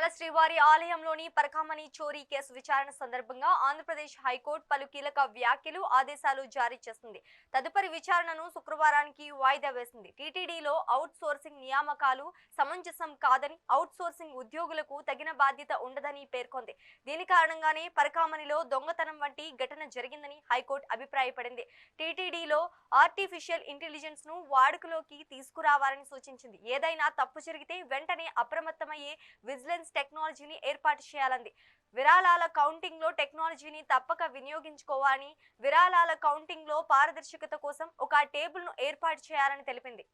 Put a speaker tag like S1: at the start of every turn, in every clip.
S1: తిరుమల శ్రీవారి ఆలయంలోని పరకామణి చోరీ కేసు విచారణ సందర్భంగా ఆంధ్రప్రదేశ్ హైకోర్టు పలు కీలక వ్యాఖ్యలు ఆదేశాలు జారీ చేసింది. తదుపరి విచారణను శుక్రవారానికి వాయిదా వేసింది. టీటీడీలో అవుట్ సోర్సింగ్ నియామకాలు సమంజసం కాదని అవుట్ సోర్సింగ్ ఉద్యోగులకు తగిన బాధ్యత ఉండదని పేర్కొంది. దీని కారణంగానే పరకామణిలో దొంగతనం వంటి ఘటన జరిగిందని హైకోర్టు అభిప్రాయపడింది. టీటీడీలో ఆర్టిఫిషియల్ ఇంటెలిజెన్స్ను వాడుకలోకి తీసుకురావాలని సూచించింది. ఏదైనా తప్పు జరిగితే వెంటనే అప్రమత్తమయ్యే విజిలెన్స్ టెక్నాలజీని ఏర్పాటు చేయాలంది. విరాళాల కౌంటింగ్లో టెక్నాలజీని తప్పక వినియోగించుకోవాలని విరాళాల కౌంటింగ్లో పారదర్శకత కోసం ఒక టేబుల్ను ఏర్పాటు చేయాలని తెలిపింది.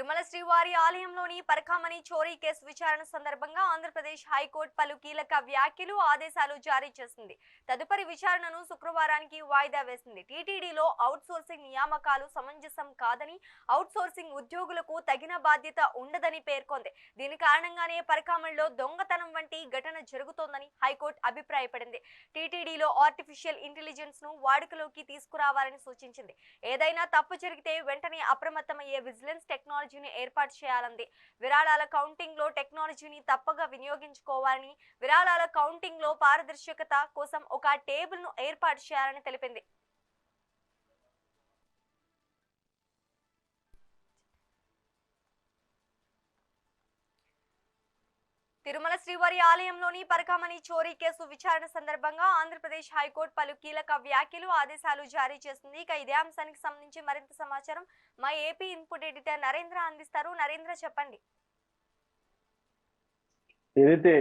S1: తిరుమల శ్రీవారి ఆలయంలోని పరకామణి చోరీ కేసు విచారణ సందర్భంగా ఆంధ్రప్రదేశ్ హైకోర్టు పలు కీలక వ్యాఖ్యలు ఆదేశాలు జారీ చేసింది. తదుపరి విచారణను శుక్రవారానికి వాయిదా వేసింది. టీటీడీలో అవుట్ సోర్సింగ్ నియామకాలు సమంజసం కాదని అవుట్ సోర్సింగ్ ఉద్యోగులకు తగిన బాధ్యత ఉండదని పేర్కొంది. దీని కారణంగానే పరకామణిలో దొంగతనం వంటి ఘటన జరుగుతోందని హైకోర్టు అభిప్రాయపడింది. టీటీడీలో ఆర్టిఫిషియల్ ఇంటెలిజెన్స్ను వాడుకలోకి తీసుకురావాలని సూచించింది. ఏదైనా తప్పు జరిగితే వెంటనే అప్రమత్తమయ్యే విజిలెన్స్ టెక్నాలజీ టెక్నాలజీని ఏర్పాటు చేయాలంది. విరాళాల కౌంటింగ్లో టెక్నాలజీని తప్పగా వినియోగించుకోవాలని విరాళాల కౌంటింగ్లో పారదర్శకత కోసం ఒక టేబుల్ను ఏర్పాటు చేయాలని తెలిపింది. తిరుమల శ్రీవారి ఆలయంలోని పరకామణి చోరీ కేసు విచారణ సందర్భంగా ఆంధ్రప్రదేశ్ హైకోర్టు పలు కీలక వ్యాఖ్యలు ఆదేశాలు జారీ చేసింది. ఇక ఇదే అంశానికి సంబంధించి మరింత సమాచారం మా ఏపీ ఇన్పుట్ ఎడిటర్ నరేంద్ర అందిస్తారు. నరేంద్ర చెప్పండి.
S2: ఏదైతే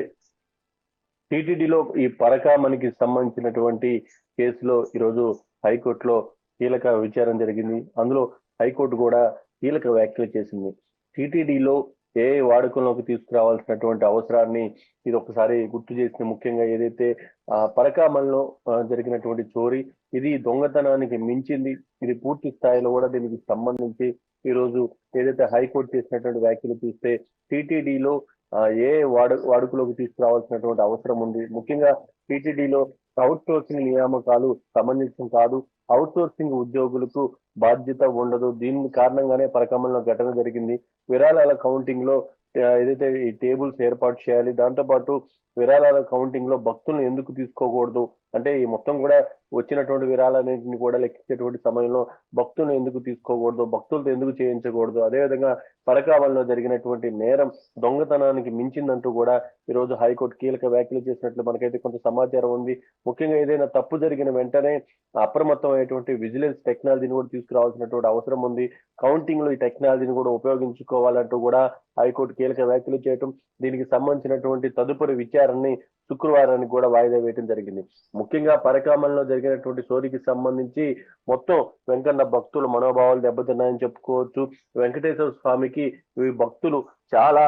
S2: టీటీడీలో ఈ పరకామణికి సంబంధించినటువంటి కేసులో ఈరోజు హైకోర్టులో కీలక విచారణ జరిగింది. అందులో హైకోర్టు కూడా కీలక వ్యాఖ్యలు చేసింది. టీటీడీలో ఏ వాడుకలోకి తీసుకురావాల్సినటువంటి అవసరాన్ని ఇది ఒకసారి గుర్తు చేసిన ముఖ్యంగా ఏదైతే ఆ జరిగినటువంటి చోరీ ఇది దొంగతనానికి మించింది. ఇది పూర్తి స్థాయిలో కూడా దీనికి సంబంధించి ఈ రోజు ఏదైతే హైకోర్టు చేసినటువంటి వ్యాఖ్యలు చూస్తే టీటీడీలో ఏ వాడు వాడుకలోకి తీసుకురావాల్సినటువంటి అవసరం ఉంది. ముఖ్యంగా టీటీడీలో అవుట్ సోర్సింగ్ నియామకాలు సమంజసం కాదు. అవుట్ సోర్సింగ్ ఉద్యోగులకు బాధ్యత ఉండదు. దీని కారణంగానే పరకమంలో ఘటన జరిగింది. విరాళాల కౌంటింగ్లో ఏదైతే ఈ టేబుల్స్ ఏర్పాటు చేయాలి దాంతో పాటు విరాళాల కౌంటింగ్లో భక్తులను ఎందుకు తీసుకోకూడదు? అంటే ఈ మొత్తం కూడా వచ్చినటువంటి విరాళాలన్నింటిని కూడా లెక్కించేటువంటి సమయంలో భక్తులను ఎందుకు తీసుకోకూడదు? భక్తులతో ఎందుకు చేయించకూడదు? అదేవిధంగా పరకామల్లో జరిగినటువంటి నేరం దొంగతనానికి మించిందంటూ కూడా ఈ రోజు హైకోర్టు కీలక వ్యాఖ్యలు చేసినట్లు మనకైతే కొంత సమాచారం ఉంది. ముఖ్యంగా ఏదైనా తప్పు జరిగిన వెంటనే అప్రమత్తం అయ్యేటువంటి విజిలెన్స్ టెక్నాలజీని కూడా తీసుకురావాల్సినటువంటి అవసరం ఉంది. కౌంటింగ్లో ఈ టెక్నాలజీని కూడా ఉపయోగించుకోవాలంటూ కూడా హైకోర్టు కీలక వ్యాఖ్యలు చేయటం దీనికి సంబంధించినటువంటి తదుపరి విచారణని శుక్రవారానికి కూడా వాయిదా వేయడం జరిగింది. ముఖ్యంగా పరకామల్లో జరిగినటువంటి సోరికి సంబంధించి మొత్తం వెంకన్న భక్తుల మనోభావాలు దెబ్బతిన్నాయని చెప్పుకోవచ్చు. వెంకటేశ్వర స్వామికి ఈ భక్తులు చాలా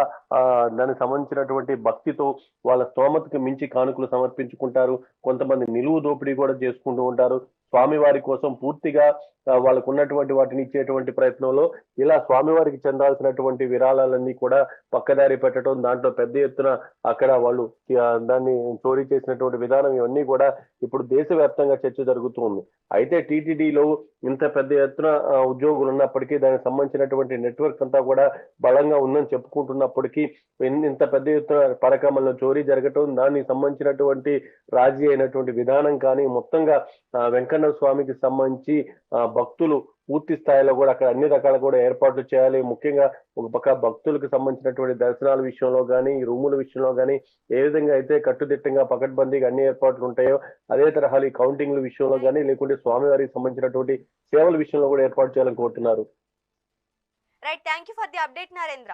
S2: దానికి సంబంధించినటువంటి భక్తితో వాళ్ళ స్తోమతకు మించి కానుకలు సమర్పించుకుంటారు. కొంతమంది నిలువు దోపిడీ కూడా చేసుకుంటూ ఉంటారు. స్వామివారి కోసం పూర్తిగా వాళ్ళకు ఉన్నటువంటి వాటిని ఇచ్చేటువంటి ప్రయత్నంలో ఇలా స్వామివారికి చెందాల్సినటువంటి విరాళాలన్నీ కూడా పక్కదారి పెట్టడం దాంట్లో పెద్ద ఎత్తున అక్కడ వాళ్ళు దాన్ని చోరీ చేసినటువంటి విధానం ఇవన్నీ కూడా ఇప్పుడు దేశవ్యాప్తంగా చర్చ జరుగుతుంది అయితే టీటీడీలో ఇంత పెద్ద ఎత్తున ఉద్యోగులు ఉన్నప్పటికీ దానికి సంబంధించినటువంటి నెట్వర్క్ అంతా కూడా బలంగా ఉందని చెప్పు కప్పుకుంటున్నప్పటికీ ఇంత పెద్ద ఎత్తున పరకమల్లో చోరీ జరగటం దానికి సంబంధించినటువంటి రాజీ అయినటువంటి విధానం కానీ మొత్తంగా వెంకన్న స్వామికి సంబంధించి భక్తులు పూర్తి స్థాయిలో కూడా అక్కడ అన్ని రకాల కూడా ఏర్పాట్లు చేయాలి. ముఖ్యంగా ఒక పక్క భక్తులకు సంబంధించినటువంటి దర్శనాల విషయంలో కానీ రూముల విషయంలో కానీ ఏ విధంగా అయితే కట్టుదిట్టంగా పకడ్బందీగా అన్ని ఏర్పాట్లు ఉంటాయో అదే తరహాలు ఈ కౌంటింగ్ల విషయంలో కానీ లేకుంటే స్వామివారికి సంబంధించినటువంటి సేవల విషయంలో కూడా ఏర్పాటు చేయాలని కోరుతున్నారు.
S1: Right thank you for the update Narendra